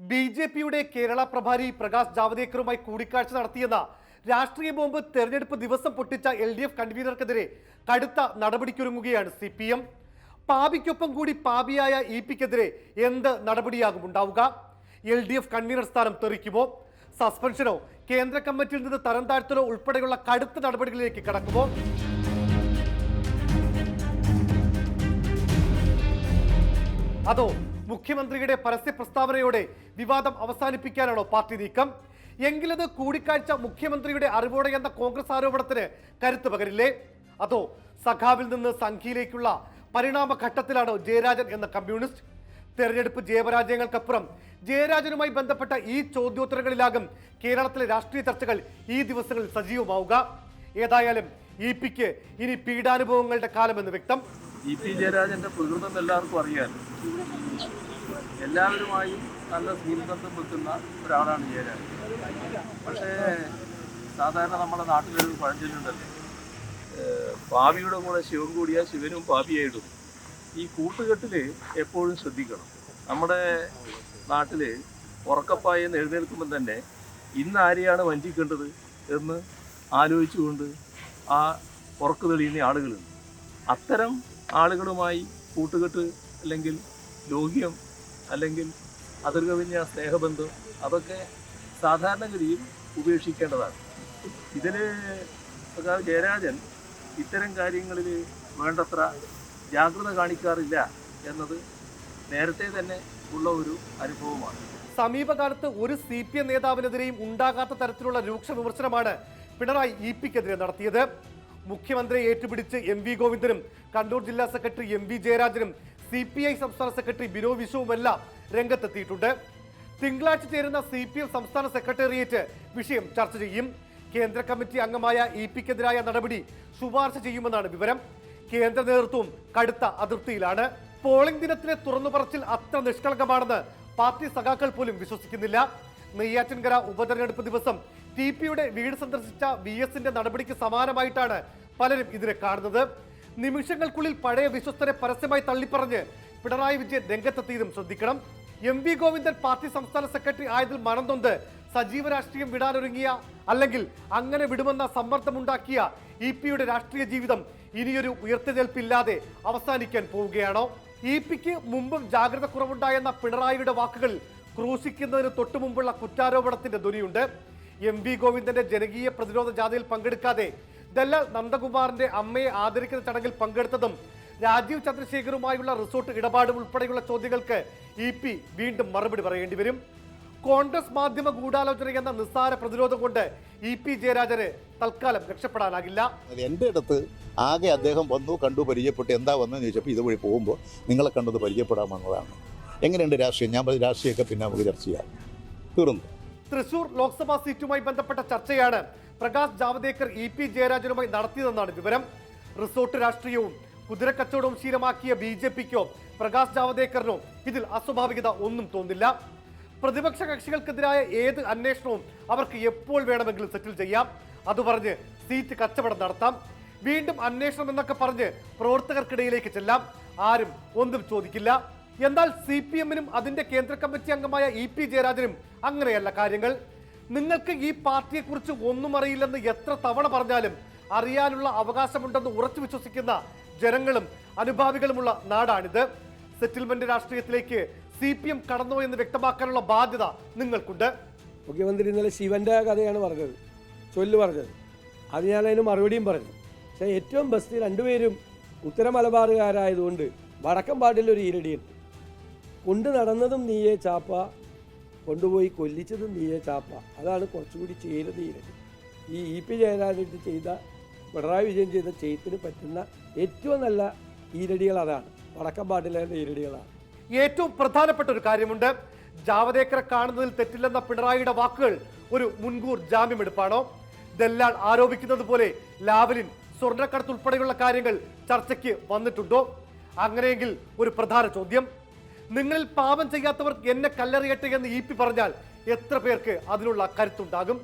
B J പിയുടെ കേരള പ്രഭാരി പ്രകാശ് ജാവദേക്കറുമായി കൂടിക്കാഴ്ച നടത്തിയെന്ന രാഷ്ട്രീയ ബോംബ് തെരഞ്ഞെടുപ്പ് ദിവസം പൊട്ടിച്ച എൽ ഡി എഫ് കൺവീനർക്കെതിരെ കടുത്ത നടപടിക്കൊരുങ്ങുകയാണ് സി പി എം. പാപിക്കൊപ്പം കൂടി പാപിയായ ഇ പിക്കെതിരെ എന്ത് നടപടിയാകും ഉണ്ടാവുക? എൽ ഡി എഫ് കൺവീനർ സ്ഥാനം തെറിക്കുമോ? സസ്പെൻഷനോ കേന്ദ്ര കമ്മിറ്റിയിൽ നിന്ന് തരം താഴ്ത്തലോ ഉൾപ്പെടെയുള്ള കടുത്ത നടപടികളിലേക്ക് കടക്കുമോ? അതോ മുഖ്യമന്ത്രിയുടെ പരസ്യ പ്രസ്താവനയോടെ വിവാദം അവസാനിപ്പിക്കാനാണോ പാർട്ടി നീക്കം? എങ്കിലത് കൂടിക്കാഴ്ച മുഖ്യമന്ത്രിയുടെ അറിവോടെ എന്ന കോൺഗ്രസ് ആരോപണത്തിന് കരുത്ത് പകരില്ലേ? അതോ സഖാവിൽ നിന്ന് സംഖ്യയിലേക്കുള്ള പരിണാമ ഘട്ടത്തിലാണോ ജയരാജൻ എന്ന കമ്മ്യൂണിസ്റ്റ്? തെരഞ്ഞെടുപ്പ് ജയപരാജയങ്ങൾക്കപ്പുറം ജയരാജനുമായി ബന്ധപ്പെട്ട ഈ ചോദ്യോത്തരങ്ങളിലാകും കേരളത്തിലെ രാഷ്ട്രീയ ചർച്ചകൾ ഈ ദിവസങ്ങളിൽ സജീവമാവുക. ഏതായാലും ഇ പിക്ക് ഇനി പീഡാനുഭവങ്ങളുടെ കാലമെന്ന് വ്യക്തം. ഇ പി ജയരാജന്റെ പ്രകൃതം എല്ലാവർക്കും അറിയാം എല്ലാവരുമായും നല്ല സ്നേഹബന്ധം വെക്കുന്ന ഒരാളാണ് ജയരാജൻ പക്ഷേ സാധാരണ നമ്മുടെ നാട്ടിലൊരു പഴഞ്ചൊല്ലുണ്ടല്ലോ? പാപിയുടെ കൂടെ ശിവൻ കൂടിയാൽ ശിവനും പാപിയായിടും ഈ കൂട്ടുകെട്ടിൽ എപ്പോഴും ശ്രദ്ധിക്കണം. നമ്മുടെ നാട്ടിൽ ഉറക്കപ്പായെന്ന് എഴുന്നേൽക്കുമ്പോൾ തന്നെ ഇന്ന് ആരെയാണ് വഞ്ചിക്കേണ്ടത് എന്ന് ആലോചിച്ചുകൊണ്ട് ആ ഉറക്കു തെളിയുന്ന ആളുകളുണ്ട്. അത്തരം ആളുകളുമായി കൂട്ടുകെട്ട് അല്ലെങ്കിൽ ലോഹ്യം അല്ലെങ്കിൽ അതിർകവിഞ്ഞ സ്നേഹബന്ധം അതൊക്കെ സാധാരണഗതിയിൽ ഉപേക്ഷിക്കേണ്ടതാണ്. ഇതിൽ ജയരാജൻ ഇത്തരം കാര്യങ്ങളിൽ വേണ്ടത്ര ജാഗ്രത കാണിക്കാറില്ല എന്നത് നേരത്തെ തന്നെ ഉള്ള ഒരു അനുഭവമാണ്. സമീപകാലത്ത് ഒരു സി പി എം നേതാവിനെതിരെയും ഉണ്ടാകാത്ത തരത്തിലുള്ള രൂക്ഷ വിമർശനമാണ് പിണറായി ഇ പിക്കെതിരെ നടത്തിയത്. മുഖ്യമന്ത്രിയെ ഏറ്റുപിടിച്ച് എം വി ഗോവിന്ദനും കണ്ണൂർ ജില്ലാ സെക്രട്ടറി എം വി ജയരാജനും സി പി ഐ സംസ്ഥാന സെക്രട്ടറി ബിനോ വിശ്വവുമെല്ലാം രംഗത്തെത്തിയിട്ടുണ്ട്. തിങ്കളാഴ്ച ചേരുന്ന സി പി എം സംസ്ഥാന സെക്രട്ടേറിയറ്റ് വിഷയം ചർച്ച ചെയ്യും. കേന്ദ്ര കമ്മിറ്റി അംഗമായ ഇ പിക്കെതിരായ നടപടി ശുപാർശ ചെയ്യുമെന്നാണ് വിവരം. കേന്ദ്ര നേതൃത്വവും കടുത്ത അതിർത്തിയിലാണ്. പോളിംഗ് ദിനത്തിലെ തുറന്നു പറച്ചിൽ അത്ര നിഷ്കളങ്കമാണെന്ന് പാർട്ടി സഖാക്കൾ പോലും വിശ്വസിക്കുന്നില്ല. നെയ്യാറ്റിൻകര ഉപതെരഞ്ഞെടുപ്പ് ദിവസം ടി പിയുടെ വീട് സന്ദർശിച്ച വി എസിന്റെ നടപടിക്ക് സമാനമായിട്ടാണ് പലരും ഇതിനെ കാണുന്നത്. നിമിഷങ്ങൾക്കുള്ളിൽ പഴയ വിശ്വസ്തരെ പരസ്യമായി തള്ളിപ്പറഞ്ഞ് പിണറായി വിജയൻ രംഗത്തെത്തിയതും ശ്രദ്ധിക്കണം. എം വി ഗോവിന്ദൻ പാർട്ടി സംസ്ഥാന സെക്രട്ടറി ആയതിൽ നൊന്ത് സജീവ രാഷ്ട്രീയം വിടാനൊരുങ്ങിയ അല്ലെങ്കിൽ അങ്ങനെ വിടുമെന്ന സമ്മർദ്ദമുണ്ടാക്കിയ ഇ പിയുടെ രാഷ്ട്രീയ ജീവിതം ഇനിയൊരു ഉയർത്തുനിൽപ്പില്ലാതെ അവസാനിക്കാൻ പോവുകയാണോ? ഇ പിക്ക് മുമ്പും ജാഗ്രത കുറവുണ്ടായെന്ന പിണറായിയുടെ വാക്കുകൾ ക്രൂശിക്കുന്നതിന് തൊട്ടു മുമ്പുള്ള കുറ്റാരോപണത്തിന്റെ ധ്വനിയുണ്ട്. എം വി ഗോവിന്ദന്റെ ജനകീയ പ്രതിരോധ ജാഥയിൽ പങ്കെടുക്കാതെ ദല്ലാൽ നന്ദകുമാറിന്റെ അമ്മയെ ആദരിക്കുന്ന ചടങ്ങിൽ പങ്കെടുത്തതും രാജീവ് ചന്ദ്രശേഖറുമായുള്ള റിസോർട്ട് ഇടപാടും ഉൾപ്പെടെയുള്ള ചോദ്യങ്ങൾക്ക് ഇ പി വീണ്ടും മറുപടി പറയേണ്ടി വരും. കോൺഗ്രസ് മാധ്യമ ഗൂഢാലോചന എന്ന നിസ്സാര പ്രതിരോധം കൊണ്ട് ഇ പി ജയരാജന് തൽക്കാലം രക്ഷപ്പെടാനാകില്ല. എന്റെ അടുത്ത് ആകെ അദ്ദേഹം വന്നു കണ്ടു പരിചയപ്പെട്ടു. എന്താ വന്നതെന്ന് ചോദിച്ചപ്പോൾ ഇതുവഴി പോകുമ്പോൾ നിങ്ങളെ കണ്ടത് പരിചയപ്പെടാമെന്നതാണ് എങ്ങനെയുണ്ട് രാഷ്ട്രീയം? ഞാൻ പറഞ്ഞു, രാഷ്ട്രീയമൊക്കെ പിന്നെ നമുക്ക് ചർച്ച ചെയ്യാം. തീർന്നു. തൃശൂർ ലോക്സഭാ സീറ്റുമായി ബന്ധപ്പെട്ട ചർച്ചയാണ് പ്രകാശ് ജാവദേക്കർ ഇ പി ജയരാജനുമായി നടത്തിയതെന്നാണ് വിവരം. റിസോർട്ട് രാഷ്ട്രീയവും കുതിരക്കച്ചവടവും ശീലമാക്കിയ ബി ജെ പിക്കോ പ്രകാശ് ജാവദേക്കറിനോ ഇതിൽ അസ്വാഭാവികത ഒന്നും തോന്നില്ല. പ്രതിപക്ഷ കക്ഷികൾക്കെതിരായ ഏത് അന്വേഷണവും അവർക്ക് എപ്പോൾ വേണമെങ്കിലും സെറ്റിൽ ചെയ്യാം. അത് പറഞ്ഞ് സീറ്റ് കച്ചവടം നടത്താം. വീണ്ടും അന്വേഷണം എന്നൊക്കെ പറഞ്ഞ് പ്രവർത്തകർക്കിടയിലേക്ക് ചെല്ലാം. ആരും ഒന്നും ചോദിക്കില്ല. എന്നാൽ സി പി എമ്മിനും അതിന്റെ കേന്ദ്ര കമ്മിറ്റി അംഗമായ ഇ പി ജയരാജനും അങ്ങനെയല്ല കാര്യങ്ങൾ. നിങ്ങൾക്ക് ഈ പാർട്ടിയെക്കുറിച്ച് ഒന്നും അറിയില്ലെന്ന് എത്ര തവണ പറഞ്ഞാലും അറിയാനുള്ള അവകാശമുണ്ടെന്ന് ഉറച്ചു വിശ്വസിക്കുന്ന ജനങ്ങളും അനുഭാവികളുമുള്ള നാടാണിത്. സെറ്റിൽമെന്റ് രാഷ്ട്രീയത്തിലേക്ക് സി പി എം കടന്നോ എന്ന് വ്യക്തമാക്കാനുള്ള ബാധ്യത നിങ്ങൾക്കുണ്ട്. മുഖ്യമന്ത്രി ഇന്നലെ ശിവന്റെ കഥയാണ് പറഞ്ഞത് ചൊല്ല് പറഞ്ഞത്. അത് ഞാൻ അതിന് മറുപടിയും പറഞ്ഞു. പക്ഷേ ഏറ്റവും ബെസ്റ്റ് രണ്ടുപേരും ഉത്തര മലബാറുകാരായതുകൊണ്ട് വടക്കം പാട്ടിലൊരു ഈരടിയുണ്ട്. കൊണ്ടു നടന്നതും നീയെ ചാപ്പ കൊണ്ടുപോയി കൊല്ലിച്ചത് നീയെ ചാപ്പ. അതാണ് കുറച്ചുകൂടി ചേരുന്നത് ഈരടി ഈ ഇ പി ജയരാജൻ ചെയ്ത പിണറായി വിജയൻ ചെയ്ത ചെയ്ത്തിന് പറ്റുന്ന ഏറ്റവും നല്ല ഈരടികൾ അതാണ്. വടക്കം പാട്ടിലെ ഈരടികളാണ്. ഏറ്റവും പ്രധാനപ്പെട്ട ഒരു കാര്യമുണ്ട്. ജാവദേക്കറെ കാണുന്നതിൽ തെറ്റില്ലെന്ന പിണറായിയുടെ വാക്കുകൾ ഒരു മുൻകൂർ ജാമ്യമെടുപ്പാണോ? ദല്ലാൾ ആരോപിക്കുന്നത് പോലെ ലാവലിൻ സ്വർണക്കടത്ത് ഉൾപ്പെടെയുള്ള കാര്യങ്ങൾ ചർച്ചയ്ക്ക് വന്നിട്ടുണ്ടോ? അങ്ങനെയെങ്കിൽ ഒരു പ്രധാന ചോദ്യം. നിങ്ങളിൽ പാപം ചെയ്യാത്തവർ എന്നെ കല്ലെറിയട്ടെ എന്ന് പി പറഞ്ഞാൽ എത്ര പേർക്ക് അതിനുള്ള കരുത്തുണ്ടാകും?